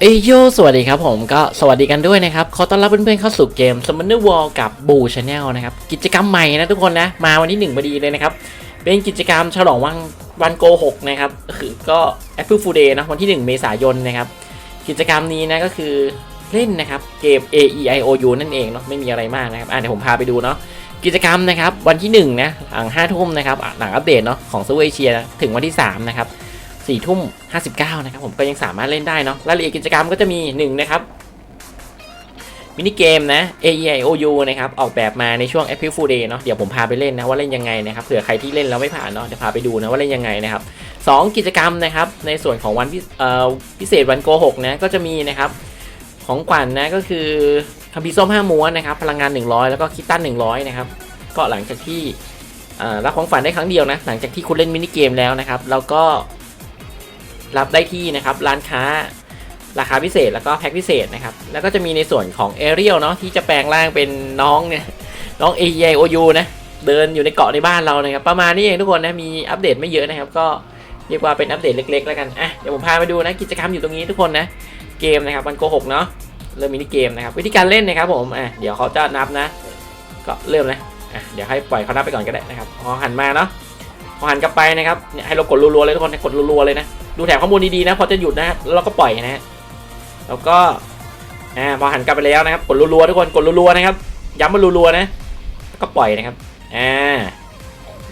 เอยโยสวัสดีครับผมก็สวัสดีกันด้วยนะครับ ขอต้อนรับเพื่อนๆเข้าสู่เกม Summoner Wall กับ Boo Channel นะครับ กิจกรรมใหม่นะทุกคนนะ มาวันที่1พอดีเลยนะครับ เป็นกิจกรรมฉลองวันวันโกหกนะครับ คือก็ Apple Fool Day นะวันที่ 1 เมษายนนะครับ กิจกรรมนี้นะก็คือเล่นนะครับเกม A E I O U นั่นเองเนาะไม่มีอะไรมากนะครับอะเดี๋ยวผมพาไปดูเนาะกิจกรรมนะครับวันที่1นะหลัง5ทุ่มนะครับหลังอัปเดตเนาะของเซเวเชียถึงวันที่3นะครับ สี่ทุ่มห้าสิบเก้านะครับผมก็ยังสามารถเล่นได้เนาะรายละเอียดกิจกรรมก็จะมีหนึ่งนะครับมินิเกมนะ A E I O U นะครับออกแบบมาในช่วง April Fool Day เนาะเดี๋ยวผมพาไปเล่นนะว่าเล่นยังไงนะครับเผื่อใครที่เล่นแล้วไม่ผ่านเนาะจะพาไปดูนะว่าเล่นยังไงนะครับสองกิจกรรมนะครับในส่วนของวันพิเอ่อพิเศษวันโกหกนะก็จะมีนะครับของขวัญนนะก็คือคัมภีส้มห้าม้วนนะครับพลังงาน 100 แล้วก็คิตตัน100 นะครับก็หลังจากที่รับของฝันได้ครั้งเดียวนะหลังจากที่คุณเล่นมินิเกมแล้วนะครับแล้วก็ รับได้ที่นะครับร้านค้าราคาพิเศษแล้วก็แพ็คพิเศษนะครับ แล้วก็จะมีในส่วนของเอเรียลเนาะที่จะแปลงร่างเป็นน้องเนี่ยน้อง A E I O U นะเดินอยู่ในเกาะในบ้านเรานะครับ ประมาณนี้เองทุกคนนะมีอัปเดตไม่เยอะนะครับ ก็เรียกว่าเป็นอัปเดตเล็ก ๆ แล้วกันอะเดี๋ยวผมพาไปดูนะกิจกรรมอยู่ตรงนี้ทุกคนนะเกมนะครับมันโกหกเนาะเริ่มมินิเกมนะครับวิธีการเล่นนะครับผมอะเดี๋ยวเขาจะนับนะ ก็เริ่มนะอะเดี๋ยวให้ปล่อยเขานับไปก่อนก็ได้นะครับพอหันมาเนาะ พอหันกลับไปนะครับเนี่ยให้เรากดรัวๆเลยทุกคนกดรัวๆเลยนะดูแถมข้อมูลดีๆนะพอจะหยุดนะแล้วเราก็ปล่อยนะฮะแล้วก็อ่าพอหันกลับไปแล้วนะครับกดรัวๆทุกคนกดรัวๆนะครับ ย้ำมารัวๆนะแล้วก็ปล่อยนะครับอ่า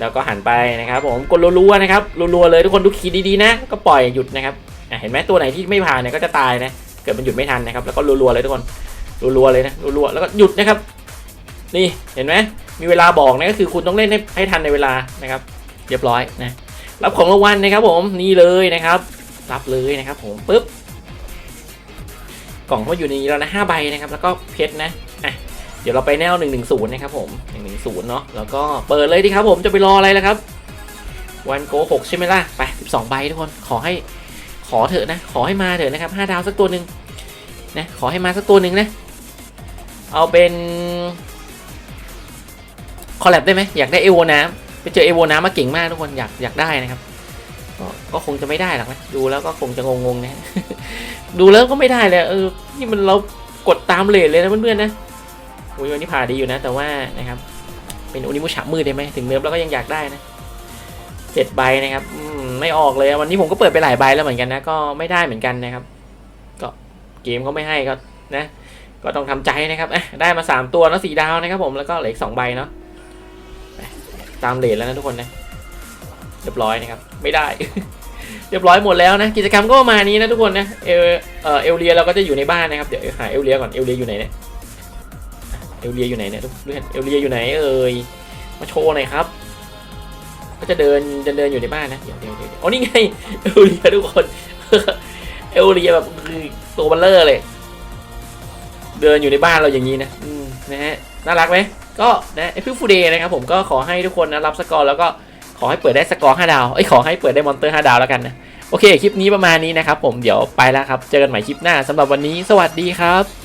แล้วก็หันไปนะครับ ผมกดรัวๆนะครับรัวๆเลยทุกคนดูคีย์ดีๆนะก็ปล่อยหยุดนะครับอ่าเห็นไหมตัวไหนที่ไม่ผ่านเนี่ยก็จะตายนะเกิดมันหยุดไม่ทันนะครับ แล้วก็รัวๆเลยทุกคนรัวๆเลยนะรัวๆแล้วก็หยุดนะครับ นี่เห็นไหมมีเวลาบอกนะก็คือคุณต้องเล่นให้ทันในเวลานะครับ เรียบร้อยนะรับของรางวัลนะครับผมนี่เลยนะครับ รับเลยนะครับผมปุ๊บกล่องเขาอยู่ในนี้แล้วนะห้าใบนะครับ แล้วก็เพชรนะอะเดี๋ยวเราไปแนวหนึ่งหนึ่งศูนย์นะครับผมหนึ่งหนึ่งศูนย์เนาะแล้วก็เปิดเลยดีครับผมจะไปรออะไรล่ะครับ วันโกหกใช่ไหมล่ะไปสิบสองใบทุกคนขอให้ขอเถอะนะ ขอให้มาเถอะนะครับห้าดาวสักตัวหนึ่งนะขอให้มาสักตัวหนึ่งนะ เอาเป็นคอลแลบได้ไหมอยากได้เอโวน้ำ ไปเจอเอโวน้ำมาเก่งมากทุกคนอยากอยากได้นะครับก็ก็คงจะไม่ได้หรอกนะดูแล้วก็คงจะงงๆนะ ดูแล้วก็ไม่ได้เลยเออนี่มันเรากดตามเลทเลยนะเพื่อนๆนะโอ้ยวันนี้ผ่าดีอยู่นะ แต่ว่านะครับ เป็นอุนิมุชะมืดได้ไหมถึงเนิร์ฟแล้วก็ยังอยากได้นะเจ็ดใบนะครับไม่ออกเลยวันนี้ผมก็เปิดไปหลายใบแล้วเหมือนกันนะก็ไม่ได้เหมือนกันนะครับ ก็เกมก็ไม่ให้ก็นะ ก็ต้องทำใจนะครับอะได้มาสามตัวแล้วสีดาวนะครับ ผมแล้วก็เหลืออีกสองใบเนาะ ตามเลทแล้วนะทุกคนนะเรียบร้อยนะครับไม่ได้ เรียบร้อยหมดแล้วนะกิจกรรมก็ประมาณนี้นะทุกคนนะเอลเอเอลเลียเราก็จะอยู่ในบ้านนะครับเดี๋ยวหาเอลเลียก่อนเอลเลียอยู่ไหนเนี่ยเอลเลียอยู่ไหนเนี่ยทุกเพื่อนเอลเลียอยู่ไหนเอ่ยมาโชว์หน่อยครับ ก็จะเดินจะเดินอยู่ในบ้านนะเดี๋ยวเดี๋ยวเดี๋ยวอ๋อนี่ไงเอลเลียทุกคนเอลเลียแบบคือตัวบัลเลอร์เลย เดินอยู่ในบ้านเราอย่างนี้นะนะฮะน่ารักไหม ก็นะเอฟิฟูเดย์นะครับผมก็ขอให้ทุกคนนะรับสกอร์แล้วก็ขอให้เปิดได้สกอร์5ดาวไอ้ขอให้เปิดได้มอนเตอร์5ดาวแล้วกันนะโอเคคลิปนี้ประมาณนี้นะครับผมเดี๋ยวไปแล้วครับเจอกันใหม่คลิปหน้าสำหรับวันนี้ สวัสดีครับ